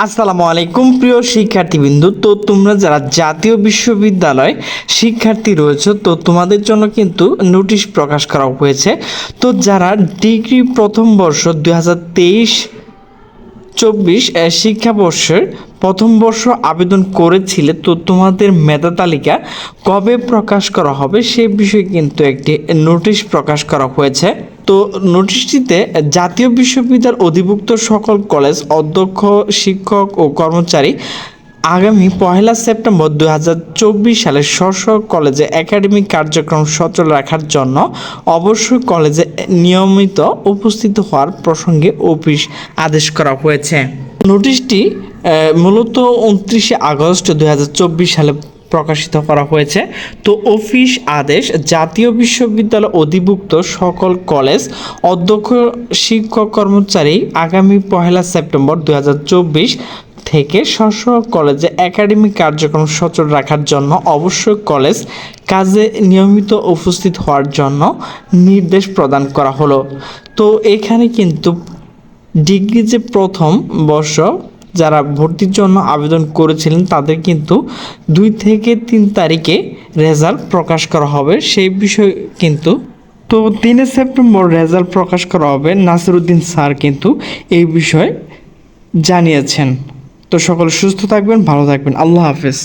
আসসালামু আলাইকুম, প্রিয় শিক্ষার্থীবৃন্দু। তো তোমরা যারা জাতীয় বিশ্ববিদ্যালয় শিক্ষার্থী রয়েছে, তো তোমাদের জন্য কিন্তু নোটিশ প্রকাশ করা হয়েছে। তো যারা ডিগ্রি প্রথম বর্ষ দুই হাজার তেইশ চব্বিশ শিক্ষাবর্ষের প্রথম বর্ষ আবেদন করেছিলে, তো তোমাদের মেধা তালিকা কবে প্রকাশ করা হবে সে বিষয়ে কিন্তু একটি নোটিশ প্রকাশ করা হয়েছে। তো নোটিশটিতে জাতীয় বিশ্ববিদ্যালয় অধিভুক্ত সকল কলেজ অধ্যক্ষ, শিক্ষক ও কর্মচারী আগামী পহেলা সেপ্টেম্বর দু হাজার চব্বিশ সালে স্ব কলেজে একাডেমিক কার্যক্রম সচল রাখার জন্য অবশ্যই কলেজে নিয়মিত উপস্থিত হওয়ার প্রসঙ্গে অফিস আদেশ করা হয়েছে। নোটিশটি মূলত উনত্রিশে আগস্ট দু হাজার চব্বিশ সালে প্রকাশিত করা হয়েছে। তো অফিস আদেশ, জাতীয় বিশ্ববিদ্যালয় অধিভুক্ত সকল কলেজ অধ্যক্ষ, শিক্ষক, কর্মচারী আগামী পহেলা সেপ্টেম্বর দু হাজার চব্বিশ থেকে স্ব কলেজে একাডেমিক কার্যক্রম সচল রাখার জন্য অবশ্যই কলেজ কাজে নিয়মিত উপস্থিত হওয়ার জন্য নির্দেশ প্রদান করা হলো। তো এখানে কিন্তু ডিগ্রি যে প্রথম বর্ষ যারা ভর্তির জন্য আবেদন করেছিলেন, তাদের কিন্তু দুই থেকে তিন তারিখে রেজাল্ট প্রকাশ করা হবে। সেই বিষয়ে কিন্তু তো তিনে সেপ্টেম্বর রেজাল্ট প্রকাশ করা হবে। নাসিরুদ্দিন স্যার কিন্তু এই বিষয়ে জানিয়েছেন। তো সকলে সুস্থ থাকবেন, ভালো থাকবেন। আল্লাহ হাফেজ।